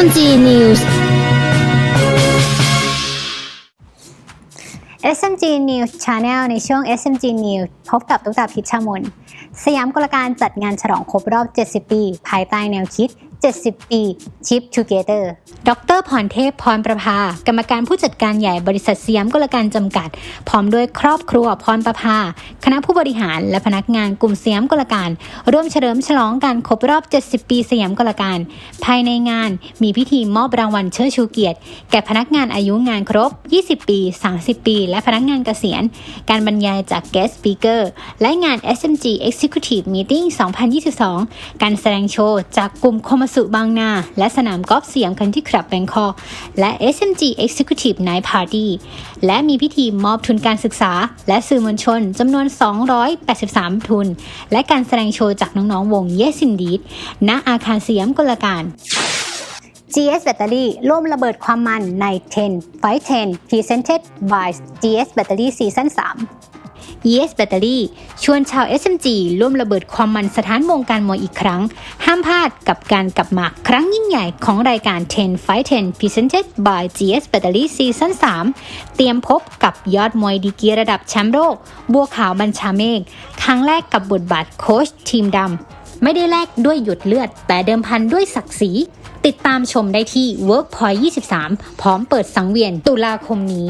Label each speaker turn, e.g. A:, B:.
A: on G News SMG News Channel ในช่วง SMG News พบกับตุ๊กตาพิชามน สยามกลการจัดงานฉลองครบรอบ 70 ปี ภายใต้แนวคิด 70 ปี Chip Together ดรพรเทพพรประภา กรรมการผู้จัดการใหญ่บริษัทสยามกลการจำกัด พร้อมด้วยครอบครัวพรประภา คณะผู้บริหารและพนักงานกลุ่มสยามกลการ ร่วมเฉลิมฉลองการครบรอบ 70 ปีสยามกลการ ภายในงานมีพิธีมอบรางวัลเชิดชูเกียรติ แก่พนักงานอายุงานครบ 20 ปี 30 ปี และพนักงานเกษียณ การบรรยายจาก guest speaker และงาน SMG Executive Meeting 2022 การแสดงโชว์จากกลุ่มโคมสุบางนา และสนามกอล์ฟสยามคันที่คลับแบงคอกและ SMG Executive Night Party และมีพิธีมอบทุนการศึกษา และสื่อมวลชนจำนวน 283 ทุน และการแสดงโชว์จากน้องๆวง Yes Indeed ณอาคารสยามกลการ GS Battery ร่วมระเบิดความมันใน 10 Fight 10 Presented by GS Battery Season 3 ES Battery ชวนชาว SMG ร่วมระเบิดความมันสถานวงการมวยอีกครั้ง ห้ามพลาดกับการกลับมาครั้งยิ่งใหญ่ของรายการ 10 Fight 10 Presented by GS Battery Season 3 เตรียมพบกับยอดมวยดีกีระดับแชมป์โลก บัวขาวบัญชาเมฆครั้งแรกกับบทบาทโค้ชทีมดำ ไม่ได้แลกด้วยหยดเลือด แต่เดิมพันด้วยศักดิ์ศรีติดตามชมได้ที่ Workpoint 23 พร้อมเปิดสังเวียนตุลาคมนี้